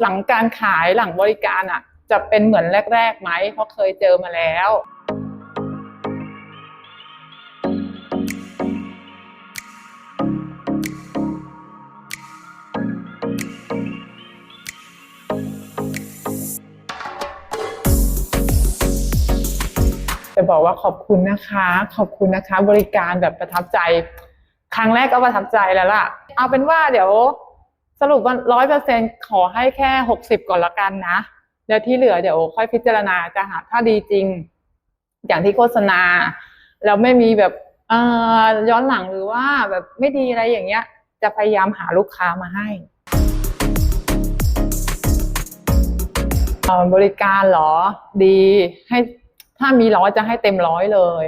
หลังการขายหลังบริการอะ จะเป็นเหมือนแรกๆไหมเพราะเคยเจอมาแล้วจะบอกว่าขอบคุณนะคะ ขอบคุณนะคะ บริการแบบประทับใจ ครั้งแรกก็ประทับใจแล้วล่ะ เอาเป็นว่าเดี๋ยว สรุปว่าร้อยเปอร์เซ็นขอให้แค่หกสิบก่อนละกันนะแล้วที่เหลือเดี๋ยวค่อยพิจารณาจะหาถ้าดีจริง อย่างที่โฆษณา แล้วไม่มีแบบย้อนหลังหรือว่าแบบไม่ดีอะไรอย่างเงี้ย จะพยายามหาลูกค้ามาให้ บริการเหรอดีให้ถ้ามีร้อยจะให้เต็มร้อยเลย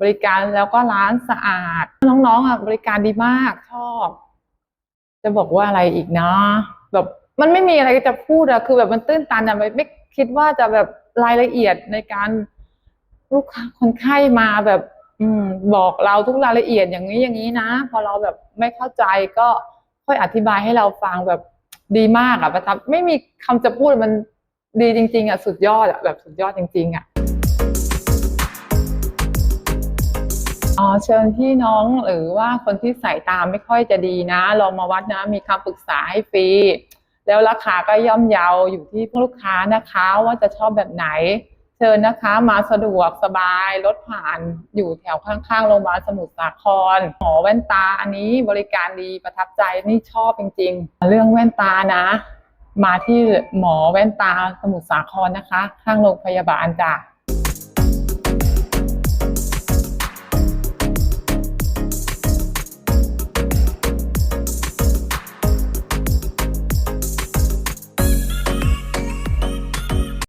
บริการแล้วก็ร้านสะอาด น้องๆอะบริการดีมากชอบ จะบอกว่าอะไรอีกนะ แบบมันไม่มีอะไรจะพูดอะคือแบบมันตื้นตันอะไม่ไม่คิดว่าจะแบบรายละเอียดในการลูกค้าคนไข้มาแบบ อืม บอกเราทุกรายละเอียดอย่างนี้อย่างนี้นะ พอเราแบบไม่เข้าใจก็ค่อยอธิบายให้เราฟังแบบดีมากอะประทับ ไม่มีคำจะพูดมันดีจริง ๆอะสุดยอดอะแบบสุดยอดจริง ๆอะ เชิญพี่น้องหรือว่าคนที่สายตาไม่ค่อยจะดีนะ ลองมาวัดนะ มีคำปรึกษาให้ฟรี แล้วราคาก็ย่อมเยาอยู่ที่ลูกค้านะคะว่าจะชอบแบบไหน เชิญนะคะมาสะดวกสบายรถผ่านอยู่แถวข้างๆโรงพยาบาลสมุทรสาครหมอแว่นตาอันนี้บริการดีประทับใจนี่ชอบจริง ๆ เรื่องแว่นตานะ มาที่หมอแว่นตาสมุทรสาครนะคะ ข้างโรงพยาบาลจ้ะ